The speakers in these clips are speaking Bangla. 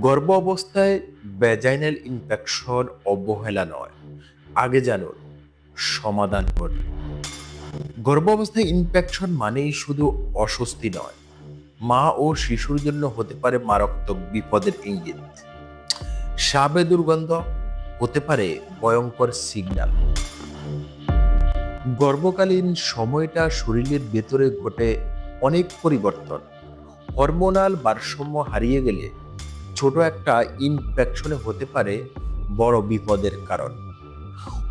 গর্ভ অবস্থায় ভ্যাজাইনাল ইনফেকশন অবহেলা নয়। আগে জানুন সমাধান করুন গর্ভ অবস্থায় ইনফেকশন মানেই শুধু অস্বস্তি নয়, মা ও শিশুর জন্য হতে পারে মারাত্মক বিপদের ইঙ্গিত। সাবে দুর্গন্ধ হতে পারে ভয়ঙ্কর সিগন্যাল গর্ভকালীন সময়টা শরীরের ভেতরে ঘটে অনেক পরিবর্তন। হরমোনাল ভারসাম্য হারিয়ে গেলে ছোট একটা ইনফেকশনে হতে পারে বড় বিপদের কারণ।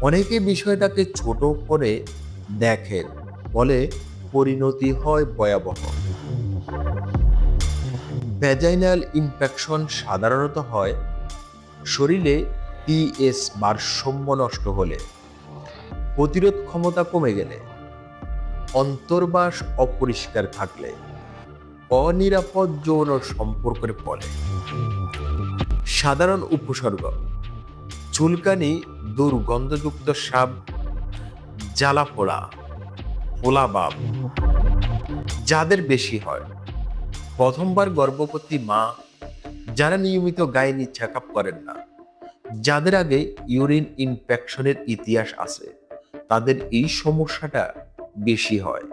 অনেকে বিষয়টাকে ছোট করে দেখেন বলে পরিণতি হয় ভয়াবহ। ভ্যাজাইনাল ইনফেকশন সাধারণত হয় শরীরে পিএস ভারসাম্য নষ্ট হলে, প্রতিরোধ ক্ষমতা কমে গেলে, অন্তর্বাস অপরিষ্কার থাকলে, অনিরাপদ যৌন সম্পর্কের ফলে। সাধারণ উপসর্গ। চুলকানি, দুর্গন্ধযুক্ত সাপ জ্বালা পোড়া পোলাবাব। যাদের বেশি হয়। প্রথমবার গর্ভবতী মা, যারা নিয়মিত গাইনি চেক আপ করেন না, যাদের আগে ইউরিন ইনফেকশনের ইতিহাস আছে, তাদের এই সমস্যাটা বেশি হয়।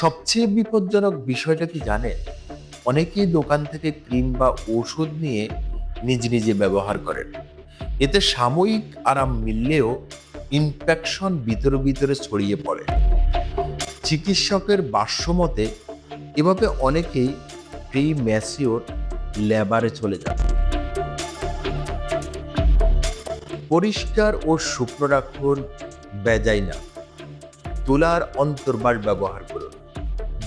সবচেয়ে বিপজ্জনক বিষয়টা কি জানেন? অনেকেই দোকান থেকে ক্রিম বা ওষুধ নিয়ে নিজ নিজে ব্যবহার করেন। এতে সাময়িক আরাম মিললেও ইনফেকশন ভিতরে ভিতরে ছড়িয়ে পড়ে। চিকিৎসকের ভাষ্যমতে এভাবে অনেকেই প্রি ম্যাসিওর লেবারে চলে যান। পরিষ্কার ও শুকনো রাখুন বেজাইনা তুলার অন্তর্বাস ব্যবহার করুন।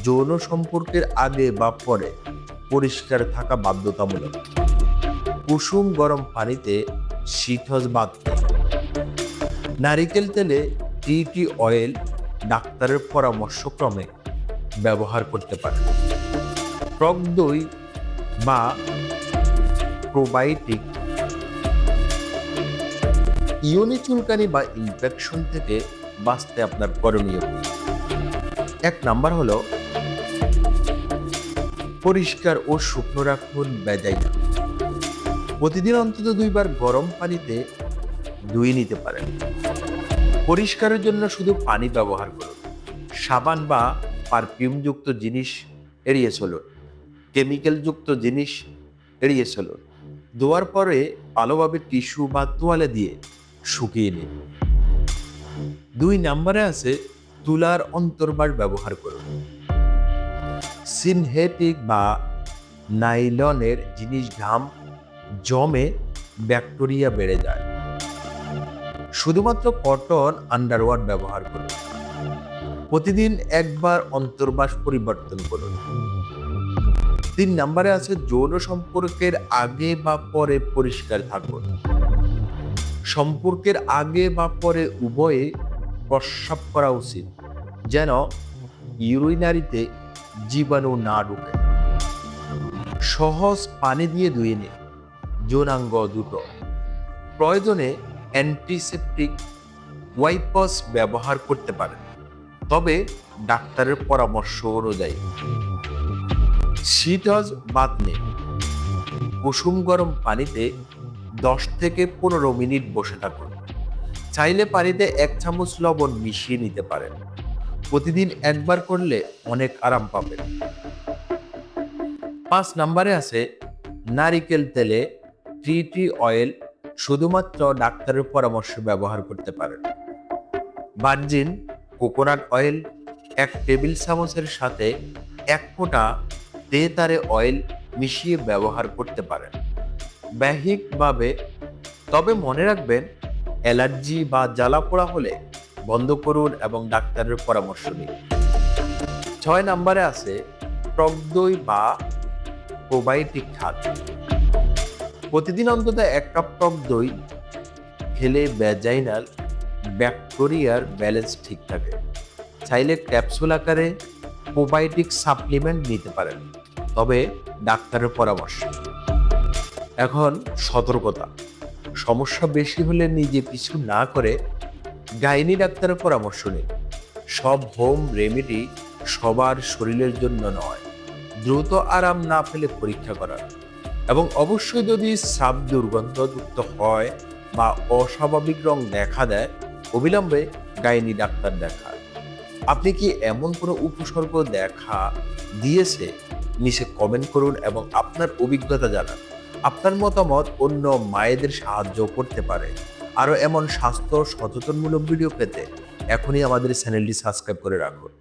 যৌন সম্পর্কের আগে বা পরে পরিষ্কার থাকা বাধ্যতামূলক। কুসুম গরম পানিতে শীতজ বাদ নারিকেল তেলে টি টি অয়েল ডাক্তারের পরামর্শক্রমে ব্যবহার করতে পারেন টক দই বা প্রোবায়োটিক ইউনি চুলকানি বা ইনফেকশন থেকে বাঁচতে আপনার করণীয়। এক নাম্বার হলো পরিষ্কার ও শুকনো রাখুন বেজাইনা প্রতিদিন অন্তত দুইবার গরম পানিতে ধুয়ে নিতে পারেন। পরিষ্কারের জন্য শুধু পানি ব্যবহার করুন। সাবান বা পারফিউমযুক্ত জিনিস এড়িয়ে চলুন। কেমিক্যালযুক্ত জিনিস এড়িয়ে চলুন। ধোয়ার পরে ভালোভাবে টিস্যু বা তোয়ালে দিয়ে শুকিয়ে নিন। দুই নম্বরে আছে তুলার অন্তর্বাস ব্যবহার করুন। সিনথেটিক বা নাইলনের জিনিস ঘাম জমে ব্যাকটেরিয়া বেড়ে যায়। শুধুমাত্র কটন আন্ডারওয়ার ব্যবহার করুন। প্রতিদিন একবার অন্তর্বাস পরিবর্তন করুন। তিন নম্বরে আছে যৌন সম্পর্কের আগে বা পরে পরিষ্কার থাকুন। সম্পর্কের আগে বা পরে উভয়ে প্রস্রাব করা উচিত। যেন ইউরিনারিতে জীবাণু না ঢুকে। সহজ পানি দিয়ে ধুয়ে নিন যৌনাঙ্গ দুটো। প্রয়োজনে অ্যান্টিসেপটিক ওয়াইপস ব্যবহার করতে পারেন। তবে ডাক্তারের পরামর্শ অনুযায়ী। শীতজ বাদ নিন কুসুম গরম পানিতে দশ থেকে পনেরো মিনিট বসে থাকুন। চাইলে পানিতে এক চামচ লবণ মিশিয়ে নিতে পারেন। প্রতিদিন একবার করলে অনেক আরাম পাবেন। পাঁচ নম্বরে আছে নারিকেল তেলে টি টি অয়েল শুধুমাত্র ডাক্তারের পরামর্শ ব্যবহার করতে পারেন। ভার্জিন, কোকোনাট অয়েল, এক টেবিল চামচের সাথে এক ফোঁটা তেতারে অয়েল মিশিয়ে ব্যবহার করতে পারেন। ব্যহিকভাবে তবে মনে রাখবেন, অ্যালার্জি বা জ্বালা পোড়া হলে বন্ধ করুন এবং ডাক্তারের পরামর্শ নিন। ছয় নম্বরে আছে টক দই বা প্রোবায়োটিক খাদ্য প্রতিদিন অন্তত এক কাপ টক দই খেলে ভ্যাজাইনাল ব্যাকটেরিয়ার ব্যালেন্স ঠিক থাকে। চাইলে ক্যাপসুল আকারে প্রোবায়োটিক সাপ্লিমেন্ট নিতে পারেন। তবে ডাক্তারের পরামর্শ। এখন সতর্কতা। সমস্যা বেশি হলে নিজে কিছু না করে গাইনি ডাক্তারের পরামর্শ নিন। সব হোম রেমেডি সবার শরীরের জন্য নয়। দ্রুত আরাম না পেলে পরীক্ষা করার। এবং অবশ্যই যদি সাপ দুর্গন্ধযুক্ত হয় বা অস্বাভাবিক রং দেখা দেয়, অবিলম্বে গাইনি ডাক্তার দেখা আপনি কি এমন কোনো উপসর্গ দেখা দিয়েছে? নিচে কমেন্ট করুন এবং আপনার অভিজ্ঞতা জানান। আপনার মতামত অন্য মায়েদের সাহায্য করতে পারে। আরও এমন স্বাস্থ্য সচেতনমূলক ভিডিও পেতে এখনই আমাদের চ্যানেলটি সাবস্ক্রাইব করে রাখুন।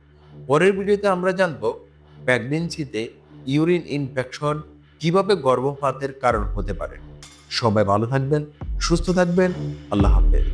পরের ভিডিওতে আমরা জানব প্রেগনেন্সিতে ইউরিন ইনফেকশন কীভাবে গর্ভপাতের কারণ হতে পারে। সবাই ভালো থাকবেন, সুস্থ থাকবেন, আল্লাহ হাফেজ।